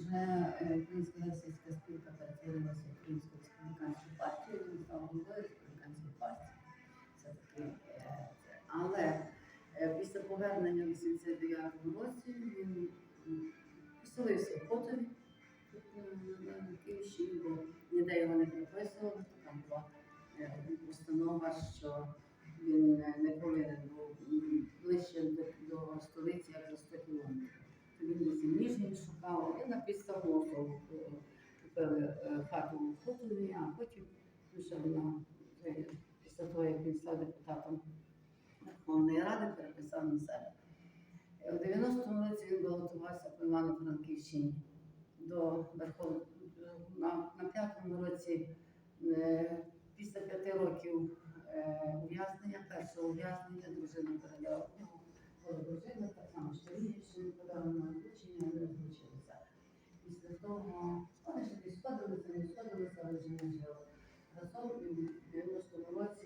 вже е, Українська гельсінська спілка перетворилася в Українську республіканську партію, він став головою республіканської партії. Це таки, е. Але е, після повернення в 89-му році він поселився в на Київщині, бо ніде його не приписували. Там була е, постанова, що він е, не повинен був ближче до, до столиці, як за 100 кілометрів. Він десь і На підставну е, купили е, хату в Хотові, а потім вже на е, після того, як він став депутатом Верховної Ради, переписав на себе. Е, У 90-му році він балотувався по Івано-Франківщині до Верховної на, п'ятому році е, після п'яти років е, ув'язнення, першого ув'язнення дружина передала дружина, так само що Рігівщина подала на вони розлучилися. Після того, вони ще десь сходилися, не сходилися, але вже не жили. Разом